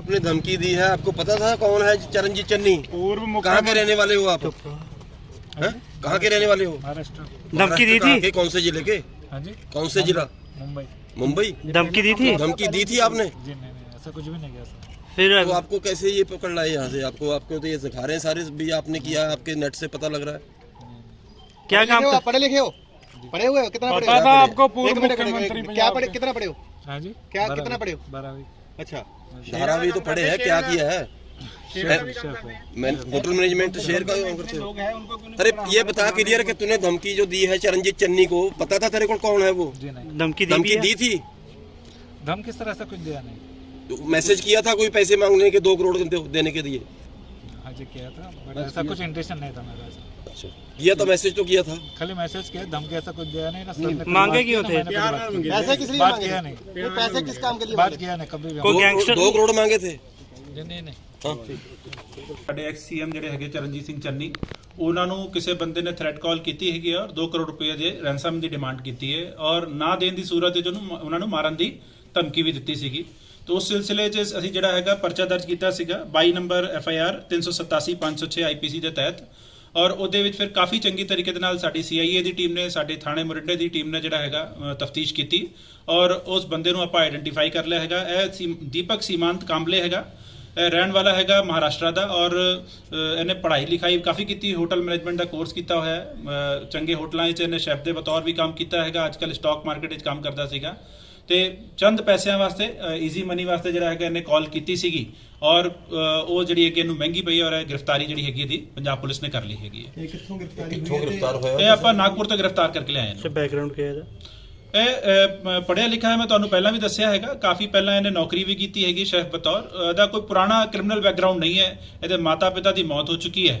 आपने धमकी दी है आपको पता था कौन है चरणजीत चन्नी? पूर्व कहाँ के रहने वाले हो आप? कहाँ के रहने वाले हो? धमकी दी थी? कौन से ज़िले के? हाँ कौन से जिला? मुंबई। मुंबई? धमकी दी थी? धमकी दी थी आपने? जी नहीं नहीं ऐसा कुछ भी नहीं किया फिर तो आपको कैसे ये पकड़ लाए यहाँ से? आपको आपको तो ये सिखा रहे हैं सारे भी आपने किया आपके नेट से पता लग रहा है। क्या काम हो पढ़े लिखे हो? पढ़े हुए हो? कितना पढ़े हो? आपको पूर्व मुख्यमंत्री क्या पढ़े? कितना पढ़े हो? हाँ जी। क्या कितना पढ़े हो? बारहवीं। अच्छा। धारावी तो पड़े हैं क्या किया है? होटल मैनेजमेंट शेयर का अरे ये बता क्लियर कि तूने धमकी जो दी है चरणजीत चन्नी को पता था तेरे को कौन है वो? धमकी धमकी दी थी? धमकी किस तरह से कुछ दिया नहीं? तो मैसेज किया था कोई पैसे मांगने के दो करोड़ देने के दिए हाँ जी किया था बट ऐसा कुछ इंटेंशन नहीं था मेरा ऐसा अच्छा किया था मैसेज तो किया था खाली मैसेज किया धमकी ऐसा कुछ दिया नहीं ना सर ने मांगे बात क्यों की थे? ना, मैंने कोई बात की। पैसे किस लिए बात मांगे किया थे? नहीं ये पैसे किस काम के लिए बात मांगे किया नहीं कभी भी कोई दो गैंगस्टर दो करोड़ मांगे थे जी नहीं नहीं हाँ ਸਾਡੇ ਐਕਸ ਸੀਐਮ ਜਿਹੜੇ ਹੈਗੇ ਚਰਨਜੀਤ ਸਿੰਘ ਚੰਨੀ ਉਹਨਾਂ ਨੂੰ ਕਿਸੇ ਬੰਦੇ ਨੇ ਥ੍ਰੈਟ ਕਾਲ ਕੀਤੀ ਹੈਗੀ ਆ ਔਰ 2 ਕਰੋੜ ਰੁਪਏ ਦੇ ਰੈਂਸਮ ਦੀ ਡਿਮਾਂਡ ਕੀਤੀ ਹੈ ਔਰ ਨਾ ਦੇਣ ਦੀ ਸੂਰਤ ਵਿੱਚ ਉਹਨੂੰ ਉਹਨਾਂ ਨੂੰ ਮਾਰਨ ਦੀ ਧਮਕੀ ਵੀ ਦਿੱਤੀ ਸੀਗੀ ਤੇ ਉਸ ਸਿਲਸਿਲੇ 'ਚ ਅਸੀਂ ਜਿਹੜਾ ਹੈਗਾ ਪਰਚਾ ਦਰਜ ਕੀਤਾ ਸੀਗਾ 22 number F I R 387 506 IPC ਦੇ ਤਹਿਤ। ਔਰ ਉਹਦੇ ਵਿੱਚ ਫਿਰ ਕਾਫੀ ਚੰਗੀ ਤਰੀਕੇ ਦੇ ਨਾਲ ਸਾਡੀ ਸੀਆਈਏ ਦੀ ਟੀਮ ਨੇ, ਸਾਡੇ ਥਾਣੇ ਮੋਰਿੰਡੇ ਦੀ ਟੀਮ ਨੇ ਜਿਹੜਾ ਹੈਗਾ ਤਫਤੀਸ਼ ਕੀਤੀ। ਔਰ ਉਸ ਬੰਦੇ ਨੂੰ ਆਪਾਂ ਆਇਡੈਂਟੀਫਾਈ ਕਰ ਲਿਆ ਹੈਗਾ। ਇਹ ਸੀ- ਦੀਪਕ ਸੀਮਾਂਤ ਕਾਂਬਲੇ ਹੈਗਾ। ਰਹਿਣ ਵਾਲਾ ਹੈਗਾ ਮਹਾਰਾਸ਼ਟਰ ਦਾ ਔਰ ਇਹਨੇ ਪੜ੍ਹਾਈ ਲਿਖਾਈ ਕਾਫੀ ਕੀਤੀ ਹੋਟਲ ਮੈਨੇਜਮੈਂਟ ਦਾ ਕੋਰਸ ਕੀਤਾ ਹੋਇਆ ਹੈ। ਚੰਗੇ ਹੋਟਲਾਂ 'ਚ ਇਹਨੇ ਸ਼ੈਫ ਦੇ ਬਤੌਰ ਵੀ ਕੰਮ ਕੀਤਾ ਹੈਗਾ ਅੱਜ ਕੱਲ ਸਟਾਕ ਮਾਰਕੀਟ 'ਚ ਕੰਮ ਕਰਦਾ ਸੀਗਾ। ਤੇ ਚੰਦ ਪੈਸਿਆਂ ਵਾਸਤੇ ਈਜ਼ੀ ਮਨੀ ਵਾਸਤੇ ਜਿਹੜਾ ਹੈਗਾ ਇਹਨੇ ਕਾਲ ਕੀਤੀ ਸੀਗੀ ਔਰ ਉਹ ਜਿਹੜੀ ਹੈ ਕਿ ਇਹਨੂੰ ਮਹਿੰਗੀ ਪਈ ਔਰ ਇਹ ਗ੍ਰਿਫਤਾਰੀ ਜਿਹੜੀ ਹੈਗੀ ਇਹਦੀ ਪੰਜਾਬ ਪੁਲਿਸ ਨੇ ਕਰ ਲਈ ਹੈਗੀ ਹੈ। ਕਿੱਥੋਂ ਗ੍ਰਿਫਤਾਰ ਇਹ ਹੋਇਆ ਆਪਾਂ ਨਾਗਪੁਰ ਤੋਂ ਗ੍ਰਿਫਤਾਰ ਕਰਕੇ ਲਿਆਏ ਨੇ। ਬੈਕਗ੍ਰਾਉਂਡ ਕਿਹਾ ਇਹਦਾ? ਇਹ ਪੜਿਆ ਲਿਖਿਆ ਹੈ, ਮੈਂ ਤੁਹਾਨੂੰ ਪਹਿਲਾਂ ਵੀ ਦੱਸਿਆ ਹੈਗਾ। ਕਾਫੀ ਪਹਿਲਾਂ ਇਹਨੇ ਨੌਕਰੀ ਵੀ ਕੀਤੀ ਹੈਗੀ, ਸ਼ੈਫ ਬਤੌਰ। ਇਹਦਾ ਕੋਈ ਪੁਰਾਣਾ ਕ੍ਰਿਮੀਨਲ ਬੈਕਗ੍ਰਾਉਂਡ ਨਹੀਂ ਹੈ। ਇਹਦੇ ਮਾਤਾ ਪਿਤਾ ਦੀ ਮੌਤ ਹੋ ਚੁੱਕੀ ਹੈ।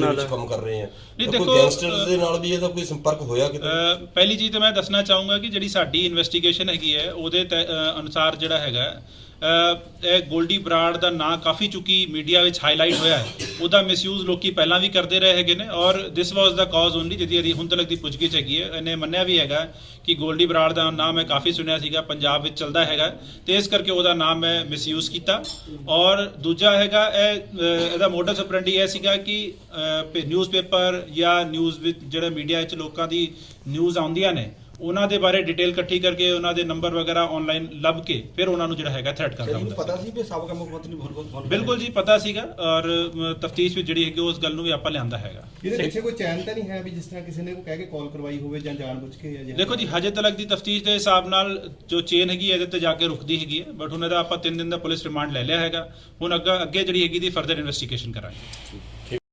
ਦੇ ਵਿੱਚ ਨਾਲ। ਕੰਮ ਕਰ ਰਹੇ ਆ ਨਹੀਂ, ਦੇਖੋ, ਗੈਂਗਸਟਰ ਦੇ ਨਾਲ ਵੀ ਇਹਦਾ ਕੋਈ ਸੰਪਰਕ ਹੋਇਆ ਕਿਤੇ? ਪਹਿਲੀ ਚੀਜ਼ ਤਾਂ ਮੈਂ ਦੱਸਣਾ ਚਾਹੂੰਗਾ ਕਿ ਜਿਹੜੀ ਸਾਡੀ ਇਨਵੈਸਟੀਗੇਸ਼ਨ ਹੈਗੀ ਹੈ ਉਹਦੇ ਅਨੁਸਾਰ ਜਿਹੜਾ ਹੈਗਾ ਇਹ ਗੋਲਡੀ ਬਰਾੜ ਦਾ ਨਾਂ ਕਾਫੀ ਚੁੱਕੀ ਮੀਡੀਆ ਵਿੱਚ ਹਾਈਲਾਈਟ ਹੋਇਆ ਹੈ। ਉਹਦਾ ਮਿਸਯੂਜ਼ ਲੋਕੀ ਪਹਿਲਾਂ ਵੀ ਕਰਦੇ ਰਹੇ ਹੈਗੇ ਨੇ ਔਰ ਦਿਸ ਵਾਸ ਦਾ ਕਾਜ਼ ਓਨਲੀ ਜਿਹਦੀ ਇਹਦੀ ਹੁਣ ਤੱਕ ਦੀ ਪੁੱਛਗਿੱਛ ਹੈਗੀ ਹੈ। ਇਹਨੇ ਮੰਨਿਆ ਵੀ ਹੈਗਾ ਕਿ ਗੋਲਡੀ ਬਰਾੜ ਦਾ ਨਾਮ ਮੈਂ ਕਾਫੀ ਸੁਣਿਆ ਸੀਗਾ, ਪੰਜਾਬ ਵਿੱਚ ਚੱਲਦਾ ਹੈਗਾ। ਤੇ ਇਸ ਕਰਕੇ ਉਹਦਾ ਨਾਮ ਮੈਂ ਮਿਸਯੂਜ਼ ਕੀਤਾ। ਔਰ ਦੂਜਾ ਹੈਗਾ, ਇਹ ਇਹਦਾ ਮੋਟਿਵ ਆਪਰੈਂਡੀ ਇਹ ਸੀਗਾ ਕਿ ਨਿਊਜ਼ਪੇਪਰ ਜਾਂ ਨਿਊਜ਼ ਵਿੱਚ ਜਿਹੜੇ ਮੀਡੀਆ ਵਿੱਚ ਲੋਕਾਂ ਦੀ ਨਿਊਜ਼ ਆਉਂਦੀਆਂ ਨੇ ਉਹਨਾਂ ਦੇ ਬਾਰੇ ਡਿਟੇਲ ਇਕੱਠੀ ਕਰਕੇ ਉਹਨਾਂ ਦੇ ਨੰਬਰ ਵਗੈਰਾ ਆਨਲਾਈਨ ਲੱਭ ਕੇ ਫਿਰ ਉਹਨਾਂ ਨੂੰ ਜਿਹੜਾ ਹੈਗਾ ਥ੍ਰੈਟ ਕਰਦਾ ਹੁੰਦਾ ਪਤਾ ਸੀ। ਵੀ ਸਾਬਕਾ ਮੁੱਖ ਮੰਤਰੀ ਭੁੱਲ ਬਿਲਕੁਲ ਜੀ ਪਤਾ ਸੀਗਾ ਔਰ ਤਫਤੀਸ਼ ਵਿੱਚ ਜਿਹੜੀ ਹੈਗੀ ਉਸ ਗੱਲ ਨੂੰ ਵੀ ਆਪਾਂ ਲਿਆਂਦਾ ਹੈਗਾ। ਇਹਦੇ ਪਿੱਛੇ ਕੋਈ ਚੈਨ ਤਾਂ ਨਹੀਂ ਹੈ ਵੀ ਜਿਸ ਤਰ੍ਹਾਂ ਕਿਸੇ ਨੇ ਕਹਿ ਕੇ ਕਾਲ ਕਰਵਾਈ ਹੋਵੇ ਜਾਂ ਜਾਣਬੁੱਝ ਕੇ ਜਾਂ ਦੇਖੋ ਜੀ ਹਜੇ ਤੱਕ ਦੀ ਤਫਤੀਸ਼ ਦੇ ਹਿਸਾਬ ਨਾਲ ਜੋ ਚੇਨ ਹੈਗੀ ਹੈ, ਇਹਦੇ ਤੇ ਜਾ ਕੇ ਰੁਕਦੀ ਹੈਗੀ ਹੈ ਬਟ ਹੁਣ ਇਹਦਾ ਆਪਾਂ 3 ਦਿਨ ਦਾ ਪੁਲਿਸ ਰਿਮਾਂਡ ਲੈ ਲਿਆ ਹੈਗਾ। ਹੁਣ ਅੱਗੇ ਅੱਗੇ ਜਿਹੜੀ ਹੈਗੀ ਦੀ ਫਰਦਰ ਇਨਵੈਸਟੀਗੇਸ਼ਨ ਕਰਾਂਗੇ।